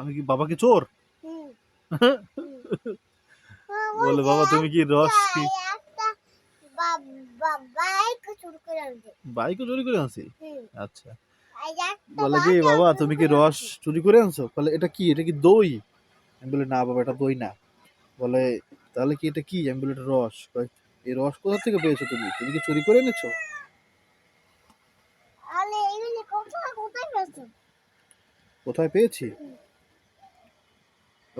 আমি কি বাবা কি চোর? বলে বাবা তুমি কি রস কি? বাইকও চুরি করে আনছি? আচ্ছা। বলে কি বাবা তুমি কি রস চুরি করে আনছো? বলে এটা কি? এটা কি দই? আমি বলি না বাবা এটা দই না। বলে তাহলে কি এটা কি? আমি বলি এটা রস। এই রস কোথা থেকে পেয়েছ তুমি? তুমি কি চুরি করে এনেছো? কোথায় পেয়েছি?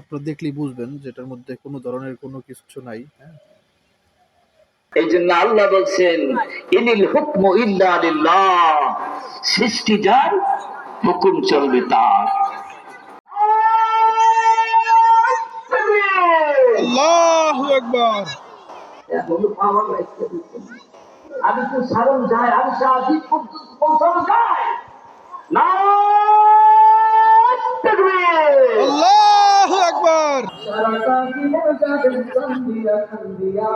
আপনারা দেখলেই বুঝবেন যেটার মধ্যে কোনো ধরনের কোনো কিছু নাই হ্যাঁ? এই জন্য আল্লাহ বলছেন ইনিল হুকম ইল্লা লিল্লাহ সৃষ্টি যার হুকুম চলবে তার। আল্লাহু আকবার। আমি তো সারণ যায় আমি সাহায্য পৌঁছানো যায়। না আল্লাহু আকবার। কান্দিয়া কান্দিয়া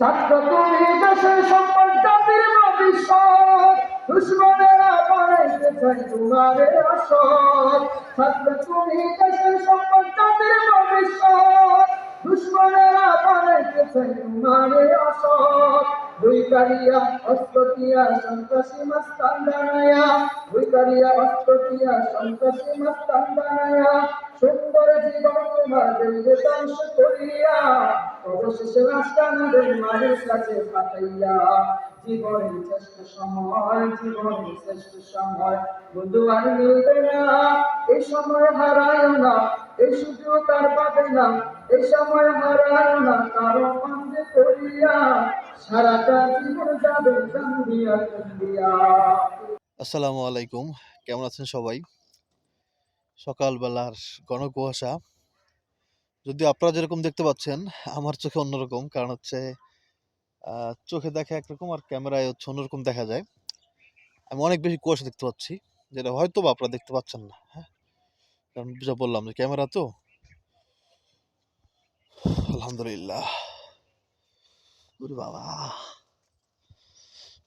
ছাত্র তুমি দেশের সম্পদ জাতির ভবিষ্যৎ দুশ্মনেরা বানাইতে চাই তোমার আসর ছাত্র তুমি দেশের সম্পদ জাতির ভবিষ্যৎ দুশ্মনেরা বানাইতে চাই তোমার আসর দুই কারিয়া অস্ত্রটিয়া সন্ত্রাসী মাস্তান দাঁড়ায়া দুই কারিয়া অস্ত্রটিয়া সন্ত্রাসী মাস্তান সুন্দর জীবন তোমার দেবে ধ্বংস করিয়া, অবশেষে রাস্তানাদের মায়ের কাছে পাঠাইয়া জীবনের শ্রেষ্ঠ সময় জীবনের শ্রেষ্ঠ সময়। বন্ধু আর মিলবে না, এই সময় হারায় না, এই সুযোগ তার পাবে না, এই সময় হারায় না, কারও করিয়া আসসালামু আলাইকুম। কেমন আছেন সবাই? সকালবেলার ঘন কুয়াশা যদি আপনারা যেরকম দেখতে পাচ্ছেন, আমার চোখে অন্যরকম, কারণ হচ্ছে চোখে দেখা একরকম আর ক্যামেরায় হচ্ছে অন্যরকম দেখা যায়। আমি অনেক বেশি কুয়াশা দেখতে পাচ্ছি, যেটা হয়তো বা আপনারা দেখতে পাচ্ছেন না হ্যাঁ? কারণ যা বললাম যে ক্যামেরা তো। আলহামদুলিল্লাহ। ওরে বাবা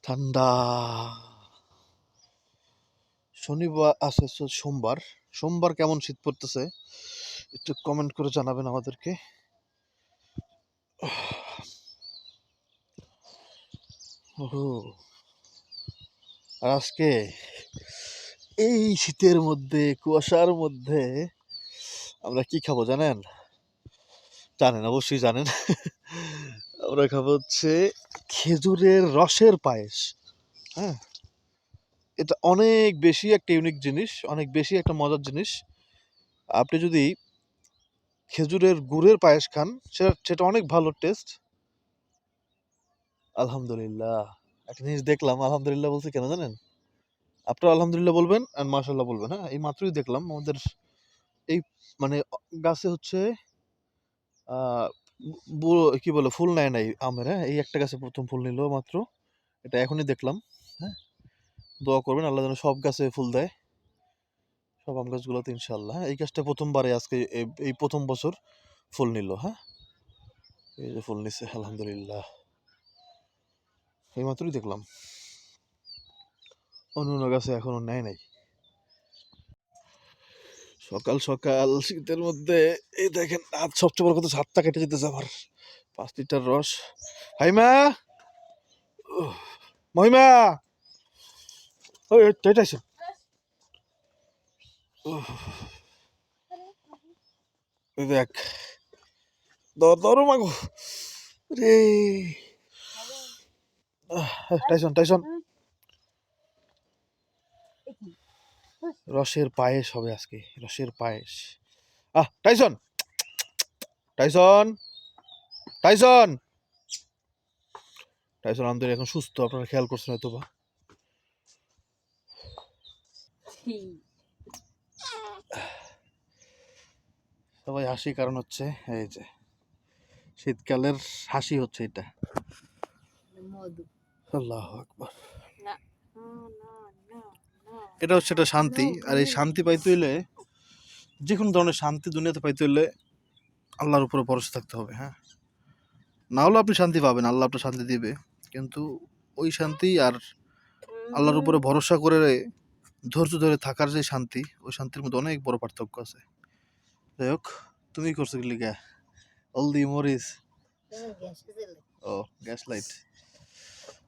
ঠান্ডা শনিবার সোমবার. সোমবার কেমন শীত পড়তেছে? একটু কমেন্ট করে জানাবেন আমাদেরকে। আর আজকে এই শীতের মধ্যে, কুয়াশার মধ্যে আমরা কি খাব জানেন? জানেন, অবশ্যই জানেন। আমরা খাব হচ্ছে খেজুরের রসের পায়েস। হ্যাঁ? এটা অনেক বেশি একটা ইউনিক জিনিস, অনেক বেশি একটা মজার জিনিস। আপনি যদি খেজুরের গুড়ের পায়েস খান, সেটা সেটা অনেক ভালো টেস্ট আলহামদুলিল্লাহ। একটা জিনিস দেখলাম, আলহামদুলিল্লাহ বলতে কেন জানেন? আপনারা আলহামদুলিল্লাহ বলবেন আর মাশাল্লাহ বলবেন হ্যাঁ? এই মাত্রই দেখলাম আমাদের এই মানে গাছে হচ্ছে কি বলে, ফুল নেয় নাই আমের হ্যাঁ? এই একটা গাছে প্রথম ফুল নিল মাত্র। এটা এখনই দেখলাম হ্যাঁ? দোয়া করবেন, আল্লাহ যেন সব গাছে ফুল দেয়। সব আম গাছগুলোতে ইনশাল্লাহ হ্যাঁ? এই গাছটা প্রথমবারে আজকে এই- প্রথম বছর ফুল নিল হ্যাঁ? এই যে ফুল নিছে, আলহামদুলিল্লাহ। এই মাত্রই দেখলাম। অন্য অন্য গাছে এখনও নেয় নাই। সকাল সকাল শীতের মধ্যে, এই দেখেন আজ সবচেয়ে বড় কথা হাতটা কেটে যেতেছে আমার। পাঁচ লিটার রস। হাইমা মহিমা! ওই এটা দেখ। দর দর মাগো। রে। Tyson Tyson. রসের পায়েস হবে আজকে রসের পায়েস। আহ টাইসন টাইসন টাইসন টাইসন আমাদের এখন সুস্থ আপনারা খেয়াল করছেন হয়তো বা সবাই হাসি কারণ হচ্ছে এই যে শীতকালের হাসি হচ্ছে এটা। আল্লাহ আকবার। না। এটা হচ্ছে একটা শান্তি। আর এই শান্তি পাইতে হইলে যে কোনো ধরনের শান্তি দুনিয়াতে পাইতে হইলে আল্লাহর উপরে ভরসা থাকতে হবে হ্যাঁ? না হলেও আপনি শান্তি পাবেন আল্লাহ আপনার শান্তি দিবে। কিন্তু ওই শান্তি আর আল্লাহর উপরে ভরসা করে ধৈর্য ধরে থাকার যে শান্তি ওই শান্তির মধ্যে অনেক বড় পার্থক্য আছে। যাই হোক তুমি করছ লিগা? হলদি মরিচ ও গ্যাস লাইট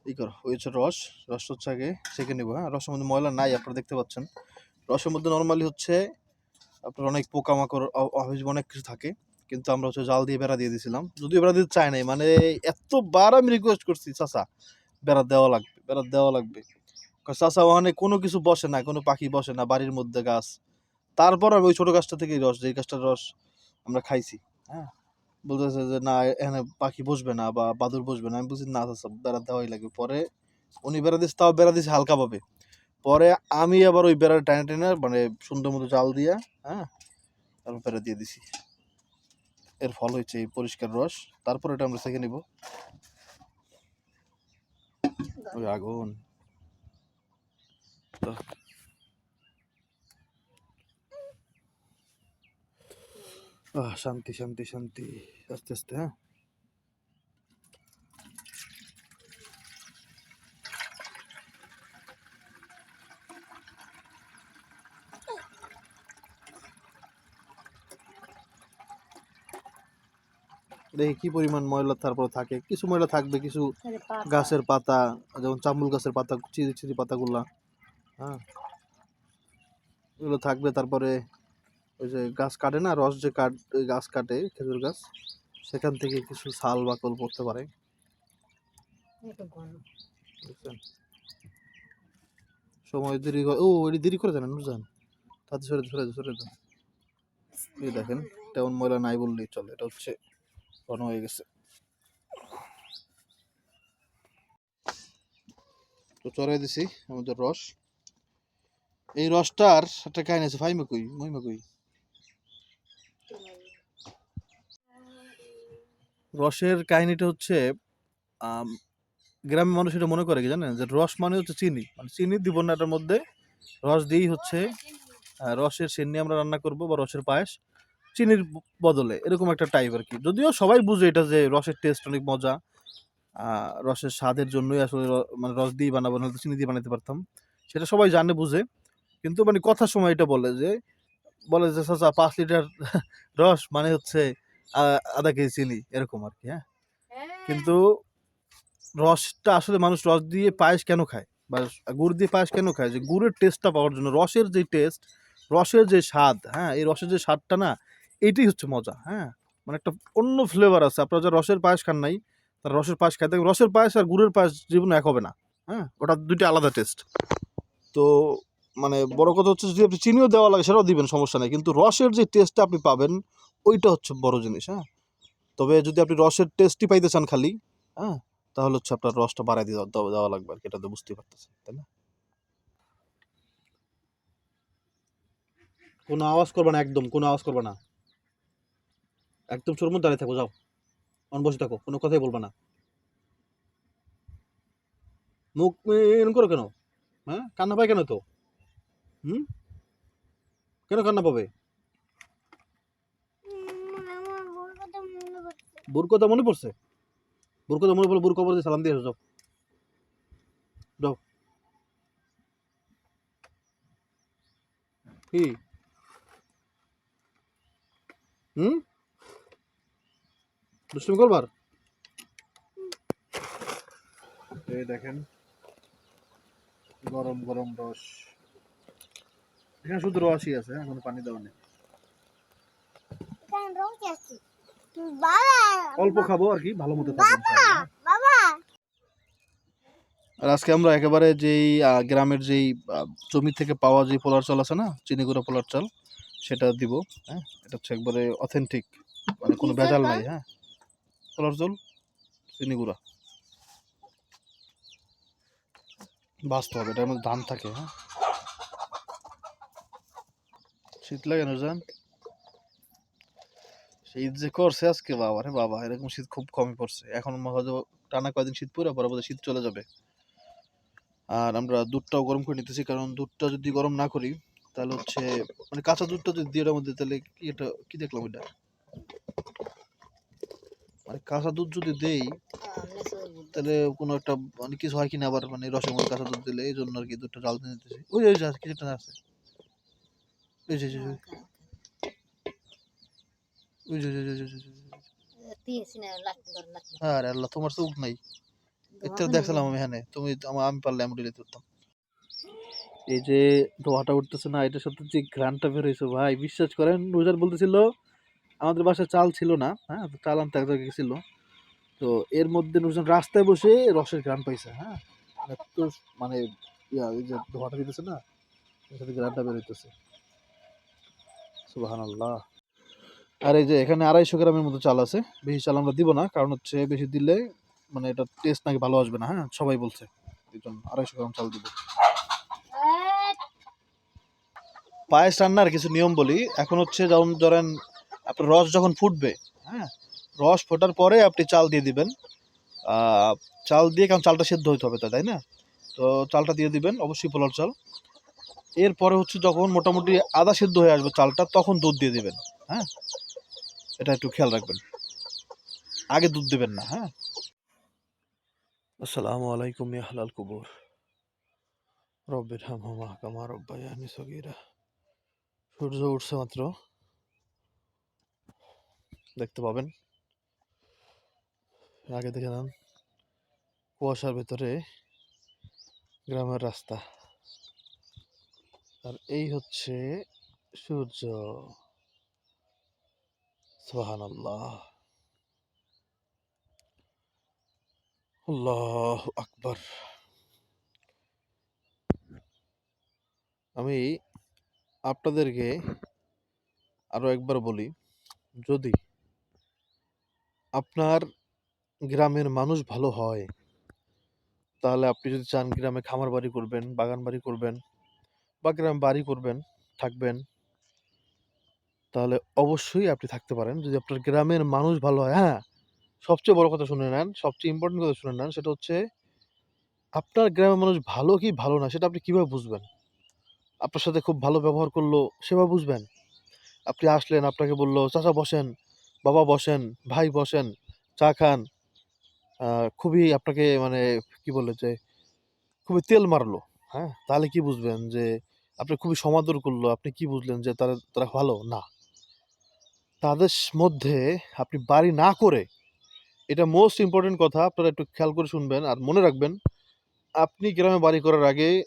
ই করো, ওই হচ্ছে রস রস হচ্ছে আগে সেকে নিবো হ্যাঁ? রসের মধ্যে ময়লা নাই, আপনারা দেখতে পাচ্ছেন। রসের মধ্যে নর্মালি হচ্ছে আপনার অনেক পোকামাকড় অনেক কিছু থাকে, কিন্তু আমরা হচ্ছে জাল দিয়ে বেড়া দিয়ে দিয়েছিলাম। যদিও বেড়া দিতে চাই নাই মানে এতবার আমি রিকোয়েস্ট করছি, চাচা, বেড়া দেওয়া লাগবে, বেড়া দেওয়া লাগবে। চাচা ওখানে কোনো কিছু বসে না, কোনো পাখি বসে না, বাড়ির মধ্যে গাছ। তারপর আমি ওই ছোটো গাছটা থেকে রস, যেই গাছটার রস আমরা খাইছি হ্যাঁ? বলতেছে যে, না, এখানে পাখি বসবে না বা বাদুর বসবে না। আমি বলছি, না চাচা বেড়া দেওয়াই লাগবে। পরে উনি বেড়া দিচ্ছে তাও বেড়া দিচ্ছে হালকাভাবে পরে আমি আবার ওই বেড়া টেনে টেনে মানে সুন্দর মতো জাল দিয়া হ্যাঁ তারপর বেড়া দিয়ে দিছি। এর ফল হয়েছে এই পরিষ্কার রস। তারপর এটা আমরা সেকে নিব। ওই আগুন। তো শান্তি শান্তি শান্তি আস্তে আস্তে হ্যাঁ দেখি কি পরিমাণ ময়লা তারপর থাকে। কিছু ময়লা থাকবে কিছু গাছের পাতা যেমন চামুল গাছের পাতা চিরি চিরি পাতাগুলা হ্যাঁ। এগুলো থাকবে তারপরে ওই যে গাছ কাটে না রস যে কাট গাছ কাটে খেজুর গাছ সেখান থেকে কিছু ছাল বাকল পড়তে পারে। সময় দেরি ও এটি দেরি করে জানেন নুরজান তাতে সরে সরে সরে যান এই দেখেন তেমন ময়লা নাই বললেই চলে এটা হচ্ছে ঘন হয়ে গেছে। তো চড়াই দিছি আমাদের রস। এই রসটার একটা কাহিনী আছে ফাইমে কই মহিমা কই? রসের কাহিনীটা হচ্ছে গ্রামের মানুষ এটা মনে করে কি জানেন? যে রস মানে হচ্ছে চিনি। মানে চিনি দিব না এটার মধ্যে রস দিয়েই হচ্ছে রসের সেন্নি আমরা রান্না করব বা রসের পায়েস চিনির বদলে। এরকম একটা টাইপ আর কি যদিও সবাই বুঝে এটা যে রসের টেস্ট অনেক মজা রসের স্বাদের জন্যই আসলে মানে রস দিয়ে বানাবো না চিনি দিয়ে বানাতে পারতাম। সেটা সবাই জানে, বুঝে। কিন্তু মানে কথার সময় এটা বলে যে বলে যে, চাচা, পাঁচ লিটার রস মানে হচ্ছে আধা কেজি চিনি এরকম আর কি হ্যাঁ। কিন্তু রসটা আসলে মানুষ রস দিয়ে পায়েস কেন খায়? বা গুড় দিয়ে পায়েস কেন খায়? যে গুড়ের টেস্টটা পাওয়ার জন্য রসের যে টেস্ট রসের যে স্বাদ হ্যাঁ? এই রসের যে স্বাদটা না এটাই হচ্ছে মজা হ্যাঁ? মানে একটা অন্য ফ্লেভার আছে। আপনারা যারা রসের পায়েস খান নাই তার রসের পায়েস খাইতে রসের পায়েস আর গুড়ের পায়েস জীবনে এক হবে না হ্যাঁ? ওটা দুইটা আলাদা টেস্ট তো মানে বড় কথা হচ্ছে যদি আপনি চিনিও দেওয়া লাগে সেটাও দিবেন সমস্যা নেই। কিন্তু রসের যে টেস্টটা আপনি পাবেন ওইটা হচ্ছে বড় জিনিস হ্যাঁ? তবে যদি আপনি রসের টেস্টই পাইতে চান খালি হ্যাঁ? তাহলে হচ্ছে আপনার রসটা বাড়াই দিয়ে দেওয়া লাগবে আর কি, এটা তো বুঝতেই পারতেছেন, তাই না? কোনো আওয়াজ করবে না, একদম কোনো আওয়াজ করবে না। একদম চোর মধ্যে দাঁড়িয়ে থাকো, যাও। অন বসে থাকো, কোনো কথাই বলবে না। মুখ এরকম করো কেন? হ্যাঁ? কান্না পায় কেন তো? হুম? কেন কান্না পাবে আমার বউর কথা মনে পড়ছে বুর কথা মনে পড়ছে? বুর কথা মনে পড়লে বুর কবর দিয়ে সালাম দিয়ে যাও। যাও। কি? হুম? দুষ্টুমি করবার? এই দেখেন গরম গরম রস। এখানে শুধু রসই আছে কোনো পানি দেওয়া নেই। এখানে রোজ আছি। অল্প খাব আর কি ভালো মতো আর আজকে আমরা একেবারে যেই গ্রামের যেই জমি থেকে পাওয়া যে পোলার চাল আছে না চিনিগুড়া পোলার চাল সেটা দিব হ্যাঁ? এটা হচ্ছে একবারে অথেন্টিক মানে কোনো ভেজাল নাই হ্যাঁ? পোলার চাল চিনিগুড়া বাঁচতে হবে এটার মধ্যে ধান থাকে হ্যাঁ? শীত লাগে না জান? শীত যে করছে আজকে বাবা রে বাবা, এরকম শীত খুব কমই পড়ছে। এখন হয়তো টানা কয়দিন শীত পরে পরে শীত চলে যাবে। আর আমরা দুধটাও গরম করে নিতেছি, কারণ দুধটা যদি গরম না করি, তাহলে হচ্ছে মানে কাঁচা দুধটা যদি দিয়ে মধ্যে, তাহলে কি এটা, কি দেখলাম এটা মানে কাঁচা দুধ যদি দেই, তাহলে কোনো একটা মানে কিছু হয় কিনা আবার মানে রসের মধ্যে কাঁচা দুধ দিলে, এই জন্য আর কি দুধটা জাল দিয়ে নিতেছি। ওই ওই যা কিছুটা আছে। আরে আল্লাহ, তোমার চোখ নাই। এতে দেখছিলাম আমি এখানে। তুমি আমি পারলে আমি ডিলিট করতাম। এই যে ধোয়াটা উঠতেছে না এটার সাথে যে ঘ্রানটা বের হয়েছে ভাই। বিশ্বাস করেন রোজার বলতেছিল, আমাদের বাসায় চাল ছিল না হ্যাঁ চাল আনতে এক জায়গায় গেছিল। তো এর মধ্যে নুরজান রাস্তায় বসে রসের ঘ্রাণ পাইছে হ্যাঁ। এত মানে ইয়া ওই যে ধোয়াটা দিতেছে না, এর সাথে ঘ্রানটা বের হইতেছে। সুবাহান আল্লাহ আর এই যে এখানে আড়াইশো গ্রামের মতো চাল আছে। বেশি চাল আমরা দিব না, কারণ হচ্ছে বেশি দিলে মানে এটা টেস্ট নাকি ভালো আসবে না হ্যাঁ? সবাই বলছে, এই জন্য আড়াইশো গ্রাম চাল দিব। পায়েস রান্নার কিছু নিয়ম বলি। এখন হচ্ছে যেমন ধরেন, আপনার রস যখন ফুটবে হ্যাঁ? রস ফোটার পরে আপনি চাল দিয়ে দিবেন। চাল দিয়ে, কারণ চালটা সেদ্ধ হইতে হবে তো, তাই না? তো চালটা দিয়ে দিবেন, অবশ্যই পোলার চাল। এরপরে হচ্ছে যখন মোটামুটি আদা সেদ্ধ হয়ে আসবে চালটা, তখন দুধ দিয়ে দিবেন হ্যাঁ? এটা একটু খেয়াল রাখবেন। আগে দুধ দেবেন না হ্যাঁ? আসসালামু আলাইকুম, ইয়া আহলাল কুবুর। রব্বির হামহুমা কামা রব্বায়ানি সগীরা। সূর্য উঠছে মাত্র। দেখতে পাবেন। আগে দেখে নেন। কুয়াশার ভেতরে গ্রামের রাস্তা। আর এই হচ্ছে সূর্য। সোহান আল্লাহ আল্লাহ আকবার। আমি আপনাদেরকে আরও একবার বলি, যদি আপনার গ্রামের মানুষ ভালো হয়, তাহলে আপনি যদি চান গ্রামে খামার বাড়ি করবেন বাগান বাড়ি করবেন বা গ্রামে বাড়ি করবেন, থাকবেন তাহলে অবশ্যই আপনি থাকতে পারেন। যদি আপনার গ্রামের মানুষ ভালো হয় হ্যাঁ সবচেয়ে বড় কথা শুনে নেন, সবচেয়ে ইম্পর্টেন্ট কথা শুনে নেন, সেটা হচ্ছে আপনার গ্রামের মানুষ ভালো কি ভালো না, সেটা আপনি কীভাবে বুঝবেন? আপনার সাথে খুব ভালো ব্যবহার করল, সেভাবে বুঝবেন? আপনি আসলেন, আপনাকে বলল, চাচা বসেন, বাবা বসেন, ভাই বসেন, চা খান। খুবই আপনাকে মানে কি বলে যে, খুবই তেল মারলো হ্যাঁ? তাহলে কি বুঝবেন যে, আপনি খুবই সমাদর করল, আপনি কি বুঝলেন যে তারা তারা ভালো? না। তাদের মধ্যে আপনি বাড়ি না করে, এটা মোস্ট ইম্পর্টেন্ট কথা, আপনারা একটু খেয়াল করে শুনবেন আর মনে রাখবেন, আপনি গ্রামে বাড়ি করার আগে,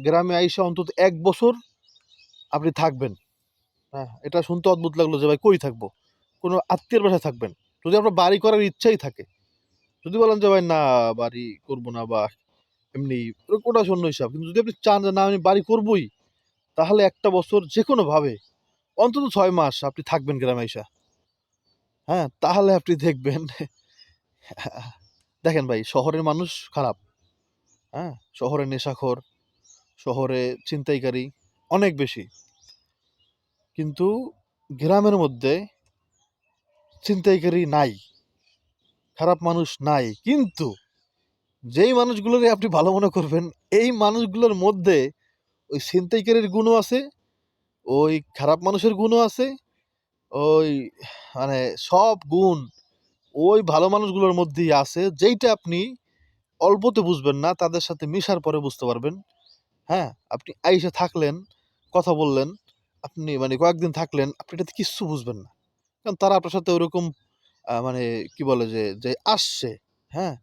গ্রামে আইসা অন্তত এক বছর আপনি থাকবেন। হ্যাঁ এটা শুনতে অদ্ভুত লাগল যে ভাই কই থাকব? কোনো আত্মীয়ের বাসায় থাকবেন? যদি আপনার বাড়ি করার ইচ্ছাই থাকে। যদি বলেন যে ভাই না, বাড়ি করব না বা এমনি ওটা- শূন্য হিসাব। কিন্তু যদি আপনি চান যে না, আমি বাড়ি করবই, তাহলে একটা বছর যে কোনো ভাবে অন্তত ছয় মাস আপনি থাকবেন গ্রামে আইসা। হ্যাঁ তাহলে আপনি দেখবেন। দেখেন ভাই, শহরের মানুষ খারাপ। হ্যাঁ শহরে নেশাখোর, শহরে ছিনতাইকারী অনেক বেশি। কিন্তু গ্রামের মধ্যে ছিনতাইকারী নাই, খারাপ মানুষ নাই। কিন্তু যেই মানুষগুলোরে আপনি ভালো মনে করবেন, এই মানুষগুলোর মধ্যে ওই ছিনতাইকারীর গুণও আছে ওই খারাপ মানুষের গুণও আছে, ওই মানে সব গুণ ওই ভালো মানুষগুলোর মধ্যেই আছে, যেইটা আপনি অল্পতে বুঝবেন না, তাদের সাথে মিশার পরে বুঝতে পারবেন। হ্যাঁ আপনি আইসা থাকলেন, কথা বললেন, আপনি মানে কয়েকদিন থাকলেন, আপনি এটাতে কিচ্ছু বুঝবেন না। কারণ তারা আপনার সাথে ওরকম মানে কি বলে যে যে আসছে হ্যাঁ?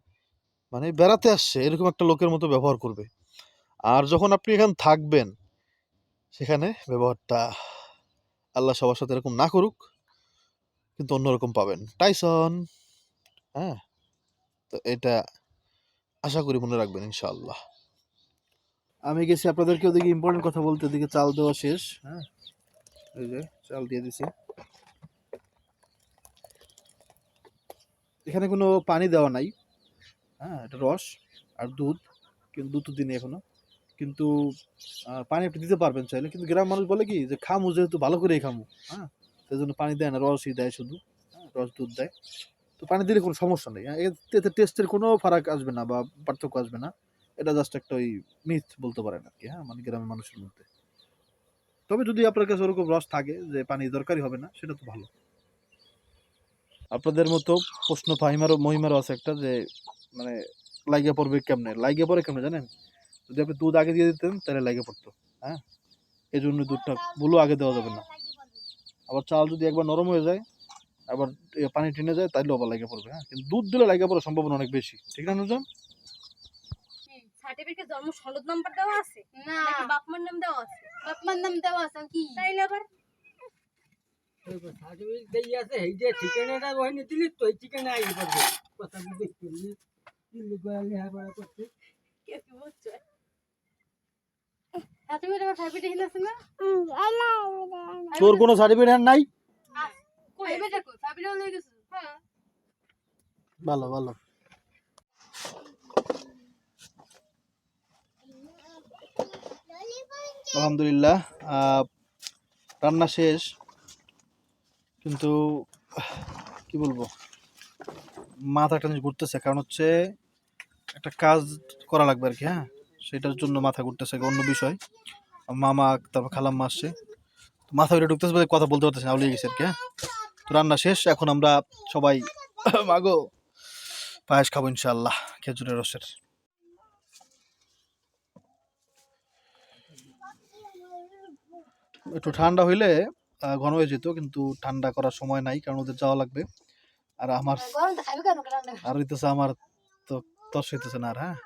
মানে বেড়াতে আসছে, এরকম একটা লোকের মতো ব্যবহার করবে। আর যখন আপনি এখানে থাকবেন সেখানে ব্যবহারটা আল্লাহ সবার সাথে এরকম না করুক, কিন্তু অন্যরকম পাবেন। টাইসন হ্যাঁ? তো এটা আশা করি মনে রাখবেন ইনশাআল্লাহ। আমি গেছি আপনাদেরকে ওদিকে ইম্পর্টেন্ট কথা বলতে, ওদিকে চাল দেওয়া শেষ হ্যাঁ? এই যে চাল দিয়ে দিছি। এখানে কোনো পানি দেওয়া নাই হ্যাঁ? এটা রস আর দুধ, কিন্তু দুধ তো দিনে এখনও। কিন্তু পানি আপনি দিতে পারবেন চাইলে। কিন্তু গ্রাম মানুষ বলে কি যে খামু যেহেতু ভালো করেই খামু। হ্যাঁ? সেই জন্য পানি দেয় না রসই দেয় শুধু। হ্যাঁ, রস দুধ দেয়। তো পানি দিলে কোনো সমস্যা নেই। হ্যাঁ, এতে- টেস্টের কোনো ফারাক আসবে না বা পার্থক্য আসবে না। এটা জাস্ট একটা ওই মিথ বলতে পারেন আর কি হ্যাঁ মানে গ্রামের মানুষের মধ্যে। তবে যদি আপনার কাছে ওরকম রস থাকে যে পানি দরকারই হবে না সেটা তো ভালো। আপনাদের মতো প্রশ্ন ফাহিমারও মহিমারও আছে একটা যে মানে লাইগে পড়বে কেমনে? লাইগে পড়ে কেমনে জানেন? যদি আপনি দুধ আগে দিয়ে দিতেন তাহলে লাইগে পড়তো হ্যাঁ? এই জন্য দুধটা বুলো আগে দেওয়া যাবে না। আবার চাল যদি একবার নরম হয়ে যায় আবার পানি টেনে যায় তাহলে আবার লাগে পড়বে হ্যাঁ? কিন্তু দুধ দিলে লাগে পড়ার সম্ভাবনা অনেক বেশি। ঠিক না নুরজান? সার্টিফিকেট জন্ম সনদ নাম্বার দেওয়া আছে? না। নাকি বাপ মার নাম দেওয়া আছে? বাপ মার নাম দেওয়া আছে কি? তাইলে আবার? সার্টিফিকেট দিয়ে আছে এই যে ঠিকানাটা ওখানে দিলি তো এই ঠিকানা পাবে কথা বুঝতে পারলি দিল্লি গোয়ালি হাবড়া করতে। কে কি বলছে সার্টিফিকেট আমার সার্টিফিকেট হিলাছে না তোর কোনো সার্টিফিকেট নাই? হ্যাঁ। ভালো ভালো। আলহামদুলিল্লাহ আহ, রান্না শেষ। কিন্তু কি বলব? মাথা একটা জিনিস ঘুরতেছে কারণ হচ্ছে একটা কাজ করা লাগবে আর কি হ্যাঁ? সেটার জন্য মাথা ঘুরতেছে অন্য বিষয়। মামা তারপর খালাম্মা আসছে। মাথা ওইটা ঢুকতেছে বলে কথা বলতে পারতেছে না গেছে আর কি হ্যাঁ? তো রান্না শেষ এখন আমরা সবাই মাগো পায়েস খাব ইনশাল্লাহ খেজুরের রসের। একটু ঠান্ডা হইলে ঘন হয়ে যেত কিন্তু ঠান্ডা করার সময় নাই কারণ ওদের যাওয়া লাগবে। আর আমার আর হইতেছে আমার তো তর্স হইতেছে না আর হ্যাঁ?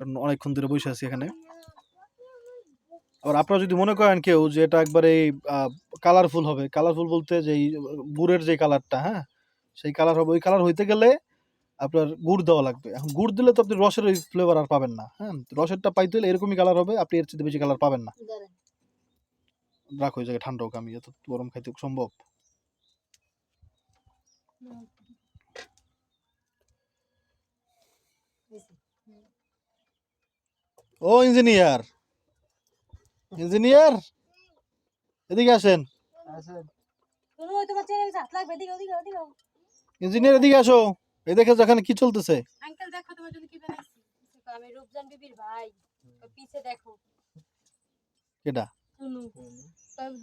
কারণ অনেকক্ষণ ধরে বসে আছি এখানে। আবার আপনারা যদি মনে করেন কেউ যে এটা একবারে কালারফুল হবে। কালারফুল বলতে যে এই, গুড়ের যে কালারটা হ্যাঁ? সেই কালার হবে। ওই কালার হইতে গেলে আপনার গুড় দেওয়া লাগবে। এখন গুড় দিলে তো আপনি রসের ওই ফ্লেভার আর পাবেন না হ্যাঁ? রসেরটা পাইতে হলে এরকমই কালার হবে, আপনি এর চেয়ে বেশি কালার পাবেন না। রাখো ওই জায়গায় ঠান্ডা হোক আমি এত গরম খাইতে সম্ভব। ও ইঞ্জিনিয়ার। ইঞ্জিনিয়ার? এদিকে আসেন। ইঞ্জিনিয়ার এদিকে আসো। এই দেখে যেখানে কি চলতেছে। আঙ্কেল দেখো তোমার জন্য কি বানাইছি। দেখো, আমি রূপজান বিবির ভাই। পিছে দেখো।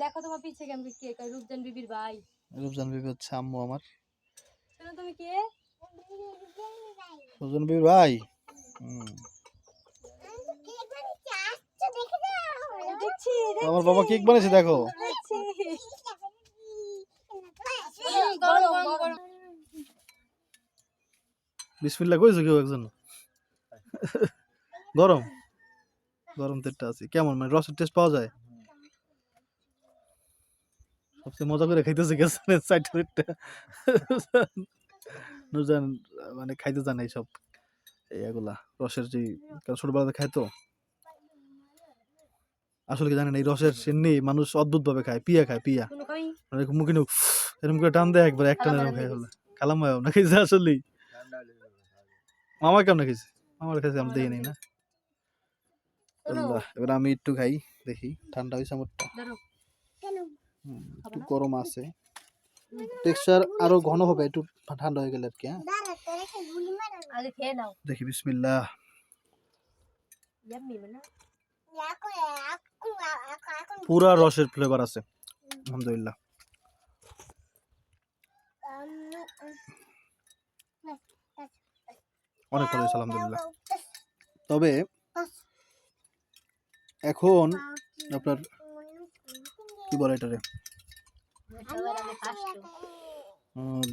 দেখো তোমার পিছে কেমন কে রূপজান বিবির ভাই। রূপজান বিবি হচ্ছে আম্মু আমার। তুমি কে? রূপজান বিবি ভাই? হুম। দেখছি আমার বাবা কেক বানিয়েছে দেখো। বিসমিল্লা কইছো কেউ একজন? গরম? গরম তেলটা আছে। কেমন? মানে রসের টেস্ট পাওয়া যায়? সবচেয়ে মজা করে খাইতেছে গেছে সাইড নুরজান মানে খাইতে জানে এইসব। এইগুলা রসের যে কারণ ছোটবেলাতে খাইতো। আসলে কি জানেন এই রসের সিন্নি মানুষ অদ্ভুত ভাবে খায় পিয়া খায় পিয়া। মানে মুখে নুক এরকম করে টান দেয় একবার একটা এরকম খাই হলো খালাম ভাই না খাইছে আসলে মামা কেমন খাইছে? আমার কাছে আমি দেখি নাই না। এবার আমি একটু খাই দেখি ঠান্ডা হয়েছে আমারটা। ধরো। হুম, একটু গরম আছে। টেক্সচার আরও ঘন হবে একটু ঠান্ডা হয়ে গেলে আর কি হ্যাঁ। আগে খেয়ে নাও। দেখি বিসমিল্লাহ। মানে। পুরা রসের ফ্লেভার আছে। আলহামদুলিল্লাহ। অনেক ভালো হয়েছে আলহামদুলিল্লাহ। তবে এখন আপনার কি বলে এটারে?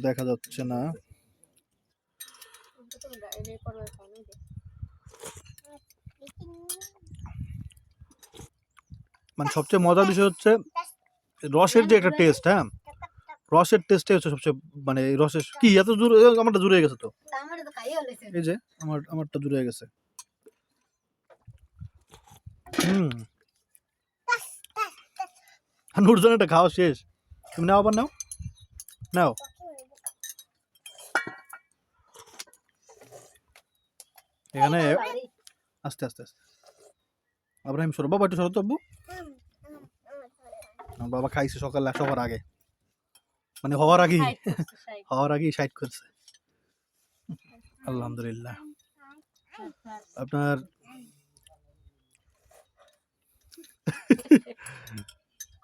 দেখা যাচ্ছে না তোমরা এনে করবে খাওয়া মানে সবচেয়ে মজার বিষয় হচ্ছে রসের যে একটা টেস্ট হ্যাঁ? রসের টেস্টে হচ্ছে সবচেয়ে মানে রসের কি, এত দূর আমারটা দূরে গেছে তো। এই যে, আমার, আমারটা দূরে হয়ে গেছে। হুম। আর নুরজানেরটা খাওয়া শেষ। তুমি নাও আবার নাও। নাও। এখানে আস্তে আস্তে আস্তে। আব্রাহিম সরো। বাবা, একটু সরো তো আব্বু। আমার বাবা খাইছে সকালে সবার আগে। মানে হওয়ার আগেই। হওয়ার আগেই সাইড করছে। আলহামদুলিল্লাহ। আপনার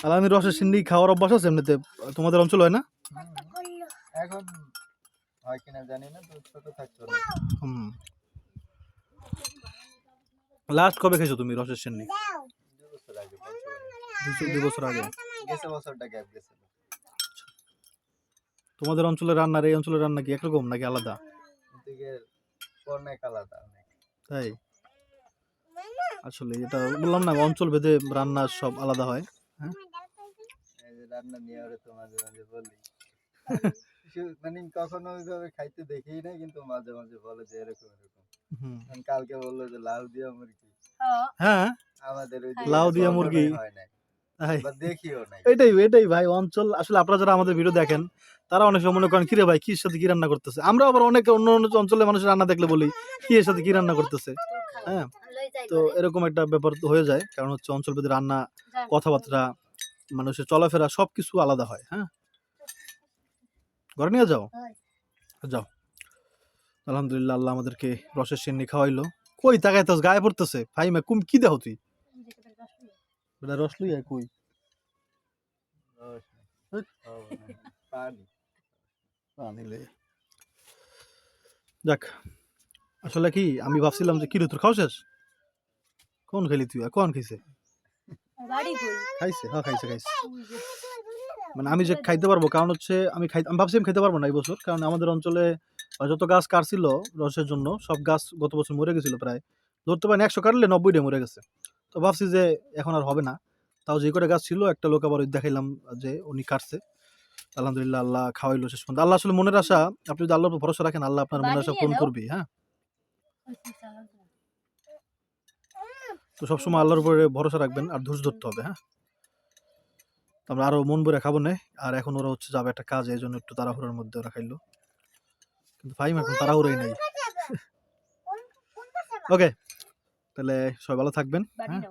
আলামি রসের সিন্ডি খাওয়ার অভ্যাস আছে এমনিতে? তোমাদের অঞ্চল হয় না? এখন হয় কিনা জানি না তো ছোট থাকতো হুম। লাস্ট কবে খেয়েছো তুমি রসের সেন্নি দাও দু বছর আগে পঞ্চমী। দুই বছর আগে। বছরটা গ্যাপ গেছিল। তোমাদের অঞ্চলের রান্নার এই অঞ্চলের রান্না কি একরকম নাকি আলাদা? অনেক আলাদা তাই? আসলে এটা বললাম না অঞ্চল ভেদে রান্না সব আলাদা হয় এই যে রান্না নিয়ে ওরে তো মাঝে মাঝে বলি মানে কখনো ওইভাবে খাইতে দেখি না কিন্তু মাঝে মাঝে বলে যে এরকম এরকম। হুম। কালকে বলল যে লাউ দিয়া মুরগি। হ্যাঁ? আমাদের ওই লাউ দিয়া মুরগি। হয় নাই। এটাই এটাই ভাই অঞ্চল আসলে আপনারা যারা আমাদের ভিডিও দেখেন তারা অনেক সময় মনে করেন কিরে ভাই কির সাথে কি রান্না করতেছে? আমরা আবার অনেক অন্য অন্য অঞ্চলের মানুষের রান্না দেখলে বলি কি এর সাথে কি রান্না করতেছে? হ্যাঁ? তো এরকম একটা ব্যাপার তো হয়ে যায় কারণ হচ্ছে অঞ্চল ভেদে রান্না কথাবার্তা মানুষের চলাফেরা সবকিছু আলাদা হয় হ্যাঁ? ঘরে নিয়ে যাও। যাও। আলহামদুলিল্লাহ আল্লাহ আমাদেরকে রসের সেন্নি খাওয়াইলো। কই তাকাই তো গায়ে পড়তেছে? ভাই মা কুম কি দেহ তুই? বেটা রস লই আয় কই। পানি যাক আসলে কি আমি ভাবছিলাম যে কি রে তোর খাওয়া শেষ কোন খেলি তুই? কোন খাইছে? খাইছে হ্যাঁ খাইছে খাইছে। মানে আমি যে খাইতে পারব কারণ হচ্ছে আমি খাই আমি ভাবছি আমি খাইতে পারব না এই বছর কারণ আমাদের অঞ্চলে যত গাছ কাটছিল রসের জন্য সব গাছ গত বছর মরে গেছিল প্রায়। ধরতে পারেন একশো কাটলে নব্বইটা মরে গেছে। তো ভাবছি যে এখন আর হবে না। তাও যে কটা গাছ ছিল একটা লোক আবার ওই দেখাইলাম যে উনি কাটছে। আলহামদুলিল্লাহ আল্লাহ খাওয়াইলো শেষ পর্যন্ত। আল্লাহ আসলে মনের আশা আপনি যদি আল্লাহর উপর ভরসা রাখেন আল্লাহ আপনার মনের আশা পূরণ করবে হ্যাঁ? তো সবসময় আল্লাহর উপরে ভরসা রাখবেন আর ধৈর্য ধরতে হবে হ্যাঁ? তো আমরা আরও মন ভরে খাব না। আর এখন ওরা হচ্ছে যাবে একটা কাজ এই জন্য একটু তাড়াহুড়োর মধ্যে ওরা খাইলো কিন্তু ফাইম এখন তাড়াহুড়োই নাই। ওকে তাহলে সবাই ভালো থাকবেন হ্যাঁ?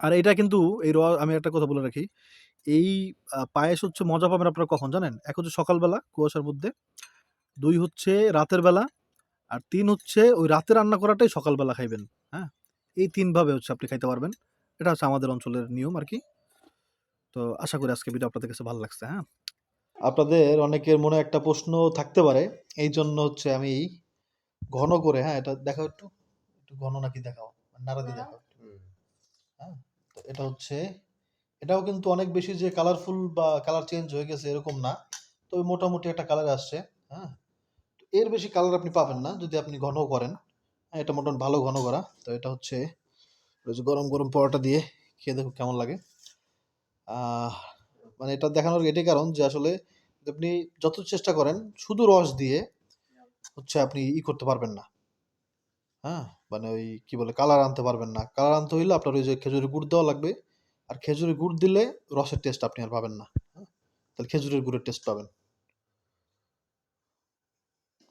আর এটা কিন্তু এই র আমি একটা কথা বলে রাখি এই পায়েস হচ্ছে মজা পাবেন আপনারা কখন জানেন? এক হচ্ছে সকালবেলা কুয়াশার মধ্যে দুই হচ্ছে রাতের বেলা আর তিন হচ্ছে ওই রাতে রান্না করাটাই সকালবেলা খাইবেন হ্যাঁ? এই তিন ভাবে হচ্ছে আপনি খাইতে পারবেন এটা হচ্ছে আমাদের অঞ্চলের নিয়ম আর কি। তো আশা করি আজকে ভিডিও আপনাদের কাছে ভালো লাগছে হ্যাঁ? আপনাদের অনেকের মনে একটা প্রশ্ন থাকতে পারে এই জন্য হচ্ছে আমি ঘন করে হ্যাঁ এটা দেখা একটু। একটু ঘন নাকি দেখাও? নাড়া দিয়ে দেখাও হ্যাঁ? তো এটা হচ্ছে এটাও কিন্তু অনেক বেশি যে কালারফুল বা কালার চেঞ্জ হয়ে গেছে এরকম না তবে মোটামুটি একটা কালার আসছে হ্যাঁ? তো এর বেশি কালার আপনি পাবেন না যদি আপনি ঘন করেন। হ্যাঁ এটা মোটামুটি ভালো ঘন করা। তো এটা হচ্ছে গরম গরম পরোটা দিয়ে খেয়ে দেখো কেমন লাগে। মানে এটা দেখানোর এটাই কারণ যে আসলে আপনি যত চেষ্টা করেন শুধু রস দিয়ে হচ্ছে আপনি ই করতে পারবেন না। হ্যাঁ? মানে ওই কি বলে কালার আনতে পারবেন না। কালার আনতে হইলে আপনার ওই যে খেজুরের গুড় দেওয়া লাগবে। আর খেজুরের গুড় দিলে রসের টেস্ট আপনি আর পাবেন না। হ্যাঁ? তাহলে খেজুরের গুড়ের টেস্ট পাবেন।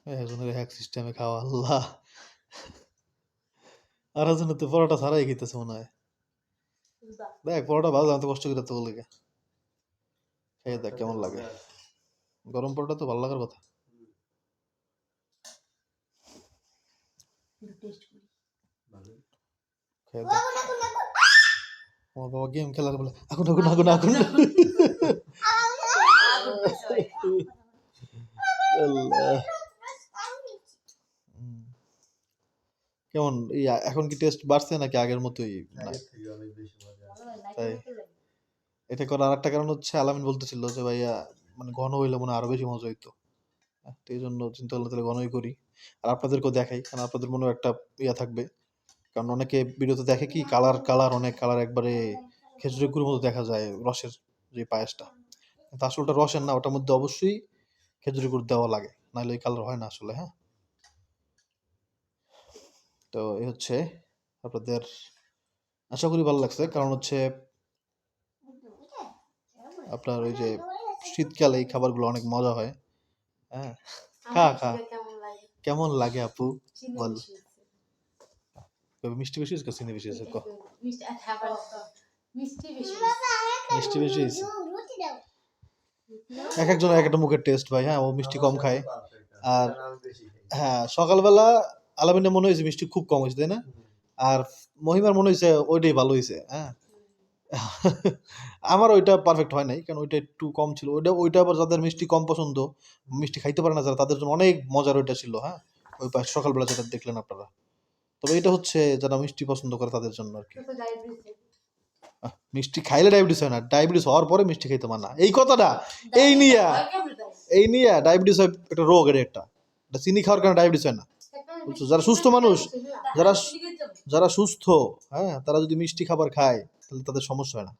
একজনের এক সিস্টেমে খাওয়া, আল্লাহ। আর একজনের তো পরোটা ছাড়াই খেতেছে মনে হয়। দেখ, পরোটা ভালো আমি তো কষ্ট করে তো বলে খেয়ে দেখ কেমন লাগে। গরম পরোটা তো ভালো লাগার কথা। খেয়ে আমার বাবা গেম খেলার বলে এখন এখন এখন এখন কেমন? এখন কি টেস্ট বাড়ছে নাকি আগের মতোই? তাই। এটা করার আরেকটা কারণ হচ্ছে আলামিন বলতেছিল যে ভাইয়া মানে ঘন হইলে মনে হয় আরও বেশি মজা হইতো। হ্যাঁ, তো এই জন্য চিন্তা করলে তাহলে ঘনই করি। আর আপনাদেরকেও দেখাই, কারণ আপনাদের মনেও একটা ইয়া থাকবে। কারণ অনেকে ভিডিওতে দেখে কি কালার কালার, অনেক কালার একবারে খেজুরের গুঁড়োর মতো দেখা যায় রসের যে পায়েসটা। কিন্তু আসলে ওটা রসের না, ওটার মধ্যে অবশ্যই খেজুরের গুড় দেওয়া লাগে, নাহলে ওই কালার হয় না আসলে হ্যাঁ? তো এই হচ্ছে আপনাদের, আশা করি ভালো লাগছে। কারণ হচ্ছে আপনার ওই যে শীতকালে এই খাবারগুলো অনেক মজা হয় হ্যাঁ? খা খা। কেমন লাগে আপু? বল। মিষ্টি বেশি হয়েছে চিনি বেশি হয়েছে ক? মিষ্টি আর খাবার মিষ্টি বেশি হয়েছে। এক একজন এক একটা মুখের টেস্ট ভাই হ্যাঁ ও মিষ্টি কম খায়। আর। হ্যাঁ সকালবেলা আলামিনের মনে হয়েছে মিষ্টি খুব কম হয়েছে তাই না? আর মহিমার মনে হয়েছে ওইটাই ভালো হয়েছে হ্যাঁ। আমার ওইটা পারফেক্ট হয় নাই কারণ ওইটা একটু কম ছিল। ওইটা ওইটা আবার যাদের মিষ্টি কম পছন্দ মিষ্টি খাইতে পারে না যারা তাদের জন্য অনেক মজার ওইটা ছিল হ্যাঁ? ওই পাশ সকালবেলা যেটা দেখলেন আপনারা। তবে এটা হচ্ছে যারা মিষ্টি পছন্দ করে তাদের জন্য আর কি। মিষ্টি খাইলে ডায়াবেটিস হয় না ডায়াবেটিস হওয়ার পরে মিষ্টি খাইতে মানা এই কথাটা এই নিয়া এই নিয়া ডায়াবেটিস হয় একটা রোগ এটা একটা। এটা চিনি খাওয়ার কারণে ডায়াবেটিস হয় না। বুঝছ? যারা সুস্থ মানুষ যারা যারা সুস্থ হ্যাঁ তারা যদি মিষ্টি খাবার খায় তাহলে তাদের সমস্যা হয় না।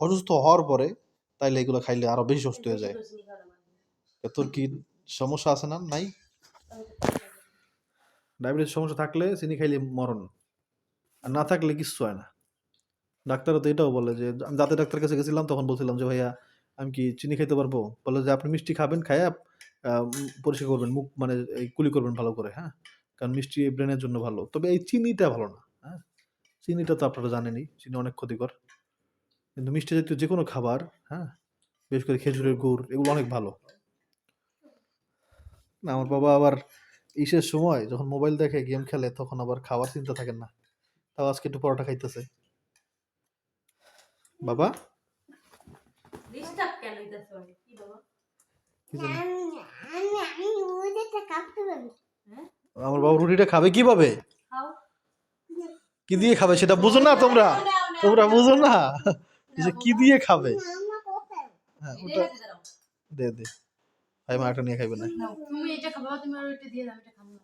অসুস্থ হওয়ার পরে তাইলে এগুলো খাইলে আরও বেশি সুস্থ হয়ে যায়। তোর কি সমস্যা আছে না নাই? ডায়াবেটিস সমস্যা থাকলে চিনি খাইলে মরণ, আর না থাকলে কিচ্ছু হয় না। ডাক্তারও তো এটাও বলে যে, আমি দাঁতের ডাক্তার কাছে গেছিলাম তখন বলছিলাম যে, ভাইয়া, আমি কি চিনি খাইতে পারব? বলে যে, আপনি মিষ্টি খাবেন, খাইয়া পরিষ্কার করবেন, মুখ মানে কুলি করবেন ভালো করে হ্যাঁ? কারণ মিষ্টি ব্রেনের জন্য ভালো। তবে এই চিনিটা ভালো না। চিনিটা তো আপনারা জানেনই চিনি অনেক ক্ষতিকর। কিন্তু মিষ্টি জাতীয় যে কোনো খাবার হ্যাঁ বিশেষ করে খেজুরের গুড় এগুলো অনেক ভালো। না আমার বাবা আবার ইসের সময় যখন মোবাইল দেখে গেম খেলে তখন আবার খাওয়ার চিন্তা থাকেন না। তাও আজকে একটু পরোটা খাইতেছে। বাবা? পারি। আমার বাবা রুটিটা খাবে কীভাবে? খাও। কি দিয়ে খাবে সেটা বুঝো না তোমরা? তোমরা বুঝো না। যে কি দিয়ে খাবে? হ্যাঁ ওটা দে দে। ভাই মা একটা নিয়ে খাইবে না। তুমি এটা খাবে তুমি আর এটা দিয়ে দাও এটা খাব না।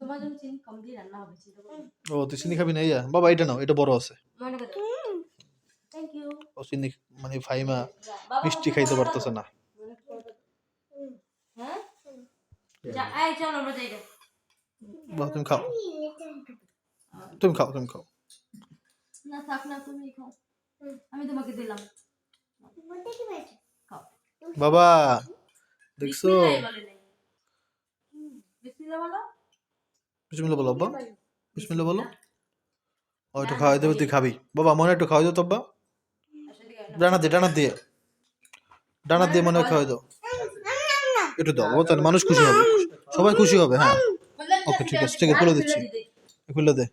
তোমার জন্য চিনি কম দিয়ে রান্না হবে চিন্তা করো না। ও তুই চিনি খাবি না? ইয়া বাবা এটা নাও এটা বড় আছে। মনে করে থ্যাংক ইউ ও চিনি মানে ফাইমা মিষ্টি খাইতে পারতেছে না। হ্যাঁ? তুমি খাও। তুমি খাও তুমি খাও। না থাক না তুমি খাও। আমি তোমাকে দিলাম। বাবা দেখছ? বিসমিল্লাহ বলে বলো। বলো আব্বা। বিসমিল্লাহ বলো। ও একটু খাওয়াই দেবে তুই খাবি। বাবা মনে একটু খাওয়াই দাও তো আব্বা। ডানা দিয়ে ডানা দিয়ে ডানা দিয়ে মনে খাওয়াই দাও। একটু দাও তাহলে মানুষ খুশি হবে। সবাই খুশি হবে হ্যাঁ। ওকে ঠিক আছে ঠিক আছে খুলে দিচ্ছি। খুলে দে।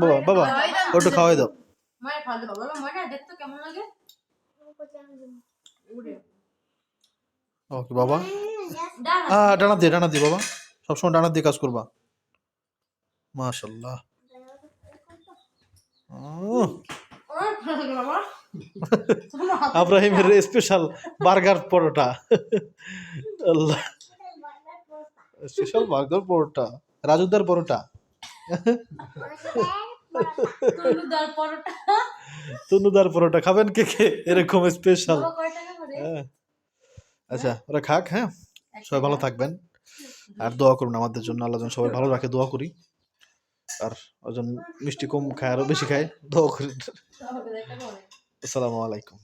বাবা বাবা ও একটু খাওয়াই দাও। ওকে বাবা ডান। হ্যাঁ ডানা দিয়ে ডানা দিয়ে বাবা। সবসময় ডানা দিয়ে কাজ করবা। মাশাল্লাহ আব্রাহিমের স্পেশাল বার্গার পরোটা। আল্লাহ। স্পেশাল বার্গার পরোটা। রাজুদার পরোটা। তনুদার পরোটা। তনুদার পরোটা খাবেন কে কে? এরকম স্পেশাল হ্যাঁ। আচ্ছা ওরা খাক হ্যাঁ? সবাই ভালো থাকবেন। আর দোয়া করুন আমাদের জন্য আল্লাহ সবাই ভালো রাখে দোয়া করি। আর ওজন মিষ্টি কম খায় আরও বেশি খায় দোয়া করি। আসসালামু আলাইকুম।